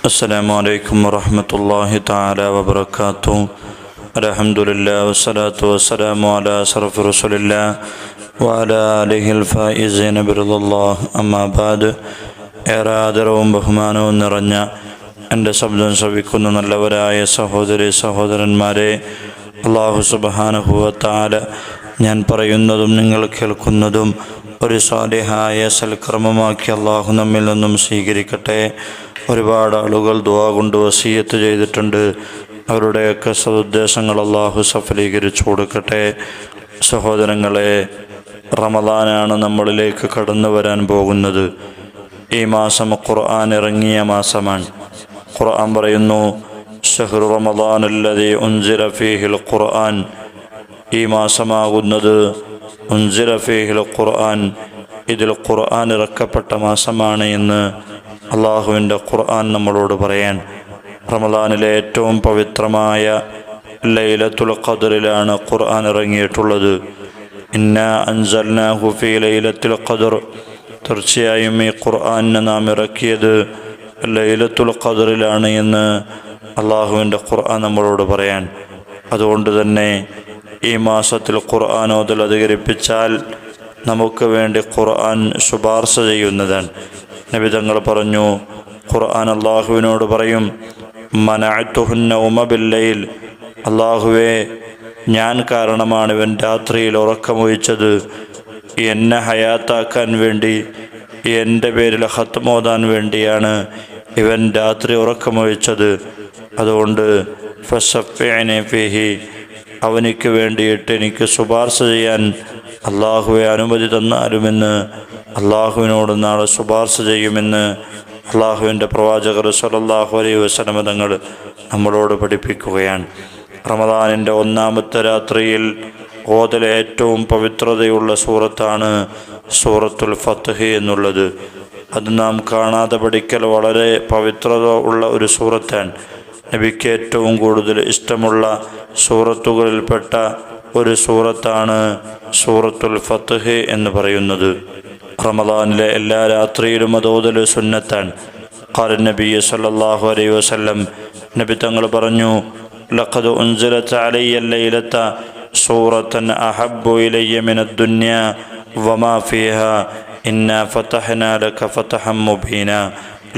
السلام عليكم ورحمة الله تعالى وبركاته الحمد لله والصلاة والسلام على أشرف رسول الله وعلى آله الفائزين برضا الله أما بعد ഏറെ ആദരവും ബഹുമാനവും നിറഞ്ഞ എൻ്റെ ശബ്ദം ശ്രവിക്കുന്ന നല്ലവരായ സഹോദരി സഹോദരന്മാരെ അള്ളാഹു സുബാനഹുവത്താല ഞാൻ പറയുന്നതും നിങ്ങൾ കേൾക്കുന്നതും ഒരു സ്വാലിഹായ സൽക്രമമാക്കി അള്ളാഹു നമ്മിൽ നിന്നും സ്വീകരിക്കട്ടെ ഒരുപാട് ആളുകൾ ദുവാ കൊണ്ട് വസീയത്ത് ചെയ്തിട്ടുണ്ട്. അവരുടെയൊക്കെ സതുദ്ദേശങ്ങൾ അള്ളാഹു സഫലീകരിച്ചു കൊടുക്കട്ടെ. സഹോദരങ്ങളെ റമദാനാണ് നമ്മളിലേക്ക് കടന്നു വരാൻ പോകുന്നത്. ഈ മാസം ഖുർആൻ ഇറങ്ങിയ മാസമാണ്. ഖുർആൻ പറയുന്നു ഷഹ്റു റമദാൻ അല്ലതി ഉൻസില ഫീഹിൽ ഖുർആൻ. ഈ മാസമാകുന്നത് ഉൻസില ഫീഹിൽ ഖുർആൻ. ഇതിൽ ഖുർആൻ ഇറക്കപ്പെട്ട മാസമാണ് എന്ന് അള്ളാഹുവിന്റെ ഖുർആൻ നമ്മളോട് പറയാൻ റമദാനിലെ ഏറ്റവും പവിത്രമായ ലൈലത്തുൽ ഖദറിലാണ് ഖുർആൻ ഇറങ്ങിയിട്ടുള്ളത്. ഇന്ന അൻസൽനാഹു ഫീ ലൈലത്തുൽ ഖദർ. തീർച്ചയായും ഈ ഖുർആാനിനെ നാം ഇറക്കിയത് ലൈലത്തുൽ ഖദറിലാണ് എന്ന് അള്ളാഹുവിന്റെ ഖുർആൻ നമ്മളോട് പറയാൻ. അതുകൊണ്ട് തന്നെ ഈ മാസത്തിൽ ഖുർആൻ ഓതൽ അധികരിപ്പിച്ചാൽ നമുക്ക് വേണ്ടി ഖുർആൻ ശുപാർശ ചെയ്യുന്നതാണ്. നബിതങ്ങൾ പറഞ്ഞു ഖുർആൻ അള്ളാഹുവിനോട് പറയും മനഅത്തുഹുന്ന ഉമബില്ലയിൽ അള്ളാഹുവെ ഞാൻ കാരണമാണ് ഇവൻ രാത്രിയിൽ ഉറക്കമൊഴിച്ചത്. എന്നെ ഹയാത്താക്കാൻ വേണ്ടി എന്റെ പേരിൽ ഹത്മോതാൻ വേണ്ടിയാണ് ഇവൻ രാത്രി ഉറക്കമൊഴിച്ചത്. അതുകൊണ്ട് ഫസഫിനെ ഫിഹി അവനിക്ക് വേണ്ടിയിട്ട് എനിക്ക് ശുപാർശ ചെയ്യാൻ അള്ളാഹുവെ അനുമതി തന്നാലുമെന്ന് അള്ളാഹുവിനോട് നാളെ ശുപാർശ ചെയ്യുമെന്ന് അള്ളാഹുവിന്റെ പ്രവാചകർ സലല്ലാഹു അലൈ വസനമതങ്ങൾ നമ്മളോട് പഠിപ്പിക്കുകയാണ്. റമദാനിന്റെ ഒന്നാമത്തെ രാത്രിയിൽ ഓതലെ ഏറ്റവും പവിത്രതയുള്ള സൂറത്താണ് സൂറത്തുൽ ഫത്ഹ് എന്നുള്ളത്. അത് നാം കാണാതെ പഠിക്കൽ വളരെ പവിത്രത ഉള്ള ഒരു സൂറത്താണ്. നബിക്ക് ഏറ്റവും കൂടുതൽ ഇഷ്ടമുള്ള സൂറത്തുകളിൽപ്പെട്ട ഒരു സൂറത്താണ് സൂറത്തുൽ ഫത്ഹ് എന്ന് പറയുന്നത്. റമദാനിലെ എല്ലാ രാത്രിയിലും അതോതൽ സുന്നത്താൻ. ഖാൽ നബി സല്ലല്ലാഹു അലൈഹി വസല്ലം നബി തങ്ങൾ പറഞ്ഞു ലഖദ് ഉൻസിലത ലൈലത സൂറത്തൻ അഹബ്ബു ഇലയ്യ മിന ദുന്യ വമാ ഇന്ന ഫതഹ്നാ ലക ഫതഹം മുബീന.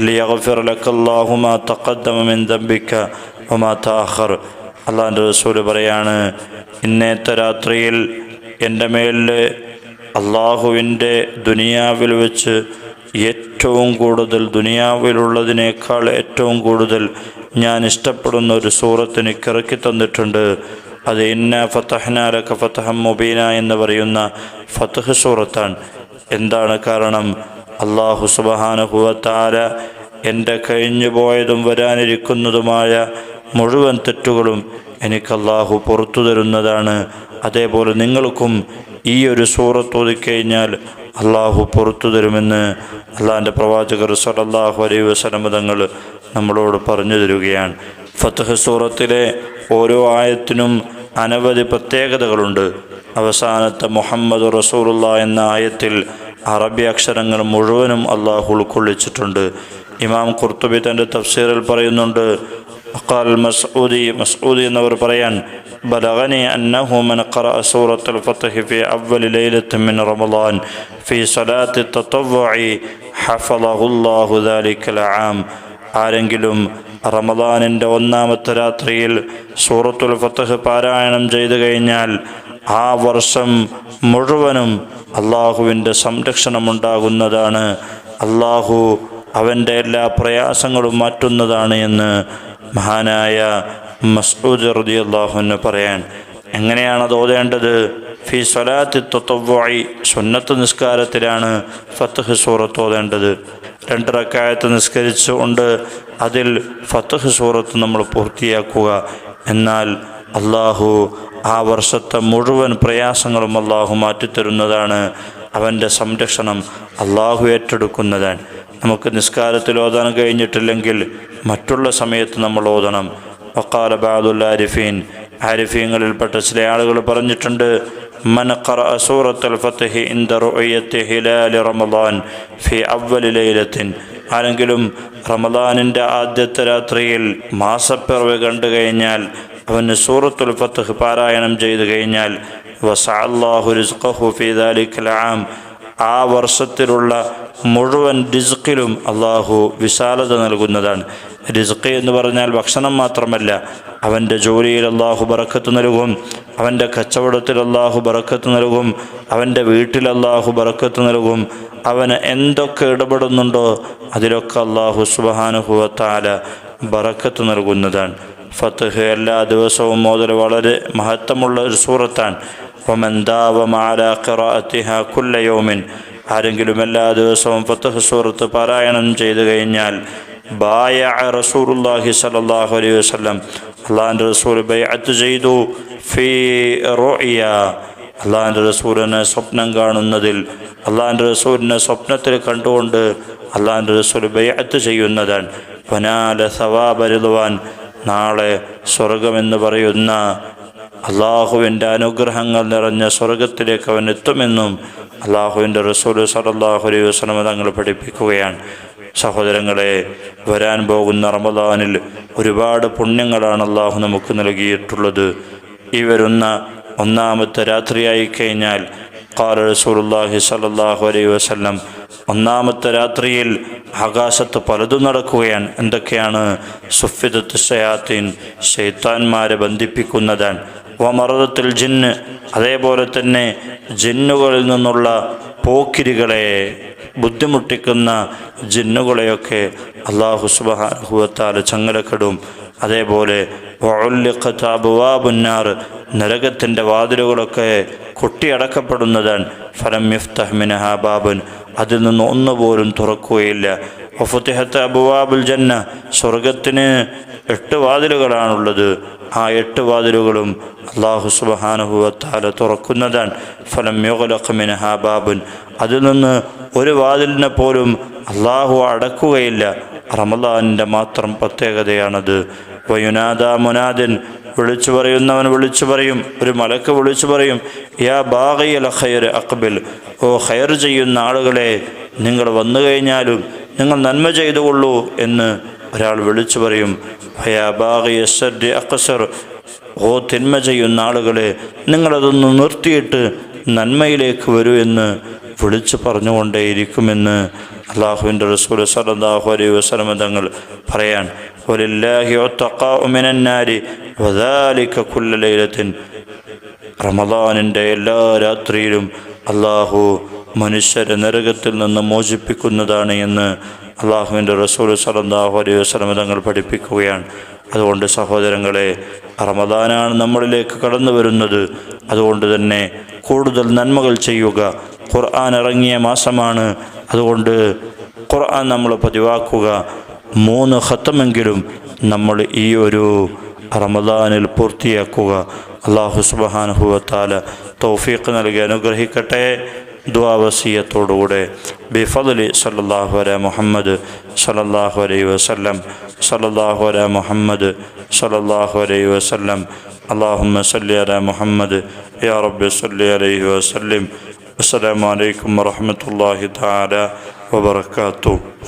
ലിയഗ്ഫിർ الله അല്ലാഹു മാ തഖദ്ദമ മിൻ ദംബിക വമാ തഅഖർ അള്ളാഹിന്റെ റസൂൽ പറയാണ് ഇന്നത്തെ രാത്രിയിൽ എന്റെ മേലിൽ അള്ളാഹുവിന്റെ ദുനിയാവിൽ വെച്ച് ഏറ്റവും കൂടുതൽ ദുനിയാവിലുള്ളതിനേക്കാൾ ഏറ്റവും കൂടുതൽ ഞാൻ ഇഷ്ടപ്പെടുന്ന ഒരു സൂറത്തിന് കിറക്കി തന്നിട്ടുണ്ട്. അത് ഇന്ന ഫത്തഹ്നാലക്ക ഫത്തഹം മുബീന എന്ന് പറയുന്ന ഫത്തഹ് സൂറത്താണ്. എന്താണ് കാരണം? അള്ളാഹു സുബഹാനുഭവത്താര എന്റെ കഴിഞ്ഞു പോയതും വരാനിരിക്കുന്നതുമായ മുഴുവൻ തെറ്റുകളും എനിക്ക് അള്ളാഹു പുറത്തു തരുന്നതാണ്. അതേപോലെ നിങ്ങൾക്കും ഈ ഒരു സൂറത്ത് ഒതുക്കഴിഞ്ഞാൽ അള്ളാഹു പുറത്തു തരുമെന്ന് അള്ളാഹിന്റെ പ്രവാചകർ സലല്ലാഹു അലൈഹി വസലമതങ്ങൾ നമ്മളോട് പറഞ്ഞു തരികയാണ്. ഫത്തഹ് സൂറത്തിലെ ഓരോ ആയത്തിനും അനവധി പ്രത്യേകതകളുണ്ട്. അവസാനത്തെ മുഹമ്മദ് റസൂലുള്ള എന്ന ആയത്തിൽ അറബി അക്ഷരങ്ങൾ മുഴുവനും അള്ളാഹു ഉൾക്കൊള്ളിച്ചിട്ടുണ്ട്. ഇമാം ഖുർത്തുബി തന്റെ തഫ്സീറിൽ പറയുന്നുണ്ട് അക്കാൽ മസ്ഊദി മസ്ഊദി എന്നവർ പറയാൻ ബലഗനി അന്നഹു മൻ ഖറഅ സൂറത്തുൽ ഫത്ഹി ഫി അവ്വലി ലൈലത്തി മിൻ റമളാൻ ഫി സലാത്തി തത്തവ്വഇ ഹഫളഹുല്ലാഹു ദാലിക്കൽ ആം ആരെങ്കിലും റമദാനിന്റെ ഒന്നാമത്തെ രാത്രിയിൽ സൂറത്തുൽ ഫത്തഹ് പാരായണം ചെയ്തു കഴിഞ്ഞാൽ ആ വർഷം മുഴുവനും അള്ളാഹുവിന്റെ സംരക്ഷണമുണ്ടാകുന്നതാണ്. അള്ളാഹു അവന്റെ എല്ലാ പ്രയാസങ്ങളും മാറ്റുന്നതാണ് എന്ന് മഹാനായ മസ്ഊദ് റതി അള്ളാഹുവിന് പറയാൻ. എങ്ങനെയാണ് ഓതേണ്ടത്? ഫി സ്വലാത്തി തൊത്തവ്വായി സുന്നത്ത് നിസ്കാരത്തിലാണ് ഫത്തഹ് സൂറത്ത് ഓതേണ്ടത്. രണ്ട് റക്കായത്ത് നിസ്കരിച്ചുകൊണ്ട് അതിൽ ഫത്തഹ് സൂറത്ത് നമ്മൾ പൂർത്തിയാക്കുക. എന്നാൽ അള്ളാഹു ആ വർഷത്തെ മുഴുവൻ പ്രയാസങ്ങളും അള്ളാഹു മാറ്റിത്തരുന്നതാണ്. അവന്റെ സംരക്ഷണം അള്ളാഹു ഏറ്റെടുക്കുന്നതാണ്. നമുക്ക് നിസ്കാരത്തിൽ ഓതാൻ കഴിഞ്ഞിട്ടില്ലെങ്കിൽ മറ്റുള്ള സമയത്ത് നമ്മൾ ഓതണം. വക്കാല ബാദുൽ ആരിഫീൻ. ആരിഫീങ്ങളിൽപ്പെട്ട ചില ആളുകൾ പറഞ്ഞിട്ടുണ്ട് من قرأ سورة الفتح عند رؤية هلال رمضان في أول ليلة ആരെങ്കിലും റമദാനിൻ്റെ ആദ്യത്തെ രാത്രിയിൽ മാസപ്പിറവ് കണ്ടു കഴിഞ്ഞാൽ അവന് സൂറത്തുൽ ഫത്തഹ് പാരായണം ചെയ്തു കഴിഞ്ഞാൽ വസാഹു റിസ്ഖഹു ഫീ ദാലിക്കൽ ആം ആ വർഷത്തിലുള്ള മുഴുവൻ റിസ്ക്കിലും അള്ളാഹു വിശാലത നൽകുന്നതാണ് റിസ്ക് എന്ന് പറഞ്ഞാൽ ഭക്ഷണം മാത്രമല്ല അവൻ്റെ ജോലിയിൽ അള്ളാഹു ബറക്കത്ത് നൽകും അവന്റെ കച്ചവടത്തിൽ അള്ളാഹു ബറക്കത്ത് നൽകും അവന്റെ വീട്ടിൽ അള്ളാഹു ബറക്കത്ത് നൽകും അവന് എന്തൊക്കെ ഇടപെടുന്നുണ്ടോ അതിലൊക്കെ അള്ളാഹു സുബാനുഭവത്താല ബറക്കത്ത് നൽകുന്നതാണ്. ഫത്തഹ് എല്ലാ ദിവസവും മുതൽ വളരെ മഹത്വമുള്ള ഒരു സൂറത്താണ്. കുല്ലയോമിൻ ആരെങ്കിലും എല്ലാ ദിവസവും ഫത്തഹ് സൂറത്ത് പാരായണം ചെയ്തു കഴിഞ്ഞാൽ ബായ റസൂറുല്ലാഹി സലാഹു അലൈഹി വസ്ലം അള്ളാഹിന്റെ റസൂൽ ബൈഅത്ത് ചെയ്തു. ഫീ റോയ അള്ളാഹിന്റെ റസൂലിനെ സ്വപ്നം കാണുന്നതിൽ അള്ളാഹിന്റെ റസൂലിനെ സ്വപ്നത്തിൽ കണ്ടുകൊണ്ട് അള്ളാഹിന്റെ റസൂൽ ബൈഅത്ത് ചെയ്യുന്നതാണ് പനാല സവാബരുതുവാൻ നാളെ സ്വർഗമെന്ന് പറയുന്ന അള്ളാഹുവിന്റെ അനുഗ്രഹങ്ങൾ നിറഞ്ഞ സ്വർഗത്തിലേക്ക് അവൻ എത്തുമെന്നും അള്ളാഹുവിന്റെ റസൂൽ സലല്ലാഹു അലൈഹി വസ്ലമ തങ്ങൾ പഠിപ്പിക്കുകയാണ്. സഹോദരങ്ങളെ വരാൻ പോകുന്ന റമദാനിൽ ഒരുപാട് പുണ്യങ്ങളാണ് അള്ളാഹു നമുക്ക് നൽകിയിട്ടുള്ളത്. ഈ വരുന്ന ഒന്നാമത്തെ രാത്രിയായി കഴിഞ്ഞാൽ കാല റസൂലുല്ലാഹി സലല്ലാഹു അലൈഹി വസ്ലം ഒന്നാമത്തെ രാത്രിയിൽ ആകാശത്ത് പലതും നടക്കുകയാണ്. എന്തൊക്കെയാണ്? സുഫിദത്ത് ഷയാത്തിൻ ഷെയ്ത്താന്മാരെ ബന്ധിപ്പിക്കുന്നതാണ് വമറദത്തിൽ ജിന്ന് അതേപോലെ തന്നെ ജിന്നുകളിൽ നിന്നുള്ള പോക്കിരികളെ ബുദ്ധിമുട്ടിക്കുന്ന ജിന്നുകളെയൊക്കെ അള്ളാഹു സുബാനുഭവത്താൽ ചങ്ങലക്കെടും. അതേപോലെ ബുന്നാർ നരകത്തിന്റെ വാതിലുകളൊക്കെ കൊട്ടിയടക്കപ്പെടുന്നതാണ് ഫലം യുഫ്തഹ്മിൻ ഹാബാബുൻ ബാബുൻ. അതിൽ നിന്ന് ഒന്നുപോലും തുറക്കുകയില്ല. ഒഫുത്തിഹത്ത് അബുവാബുൽ ജന്ന സ്വർഗത്തിന് എട്ട് വാതിലുകളാണുള്ളത്. ആ എട്ട് വാതിലുകളും അള്ളാഹു സുബഹാനുഭവത്താല തുറക്കുന്നതാണ് ഫലം യോഗലഖമിന് ഹാ ബാബുൻ. അതിൽ നിന്ന് ഒരു വാതിലിനെ പോലും അള്ളാഹു അടക്കുകയില്ല. റമദാനിന്റെ മാത്രം പ്രത്യേകതയാണത്. വയുനാദ മുനാദൻ വിളിച്ചു പറയുന്നവൻ വിളിച്ചു പറയും ഒരു മലക്ക് വിളിച്ചു പറയും യാ ബാഗയൽ ഖയർ അക്ബിൽ ഓ ഖയർ ചെയ്യുന്ന ആളുകളെ നിങ്ങൾ വന്നു കഴിഞ്ഞാലും നിങ്ങൾ നന്മ ചെയ്തുകൊള്ളൂ എന്ന് ഒരാൾ വിളിച്ചു പറയും. യാ ബാഗി അക്സർ ഓ തിന്മ ചെയ്യുന്ന ആളുകളെ നിങ്ങളതൊന്ന് നിർത്തിയിട്ട് നന്മയിലേക്ക് വരൂ എന്ന് വിളിച്ചു പറഞ്ഞുകൊണ്ടേയിരിക്കുമെന്ന് അള്ളാഹുവിന്റെ റസൂൽ സലാഹു അലൈഹി വസ്ലമ തങ്ങൾ പറയാൻ റമദാനിന്റെ എല്ലാ രാത്രിയിലും അള്ളാഹു മനുഷ്യരെ നരകത്തിൽ നിന്ന് മോചിപ്പിക്കുന്നതാണ് എന്ന് അള്ളാഹുവിന്റെ റസൂൽ സലാഹു അലൈഹി വസ്ലമ തങ്ങൾ പഠിപ്പിക്കുകയാണ്. അതുകൊണ്ട് സഹോദരങ്ങളെ റമദാനാണ് നമ്മളിലേക്ക് കടന്നു വരുന്നത്. അതുകൊണ്ട് തന്നെ കൂടുതൽ നന്മകൾ ചെയ്യുക. ഖുർആൻ ഇറങ്ങിയ മാസമാണ്. അതുകൊണ്ട് ഖുർആൻ നമ്മൾ പതിവാക്കുക. മൂന്ന് ഹത്തമെങ്കിലും നമ്മൾ ഈ ഒരു റമദാനിൽ പൂർത്തിയാക്കുക. അള്ളാഹു സുബാനുഹുവത്താല തൗഫീഖ് നൽകി അനുഗ്രഹിക്കട്ടെ. ദ്വാവസീയത്തോടുകൂടെ ബിഫദലി സല്ലാഹു അല മുഹമ്മദ് സലല്ലാഹു അലൈ വസ്ലം സലല്ലാഹു അല മുഹമ്മദ് സലല്ലാഹു അലൈ വസ്ലം അള്ളാഹുമ്മ സല്ലി അല മുഹമ്മദ് യാ റബ്ബി സല്ലി അലൈഹി വസ്ലിം അസ്സലാമലൈക്കും വറഹമത്തല്ലാഹി താല വബർക്കാത്തു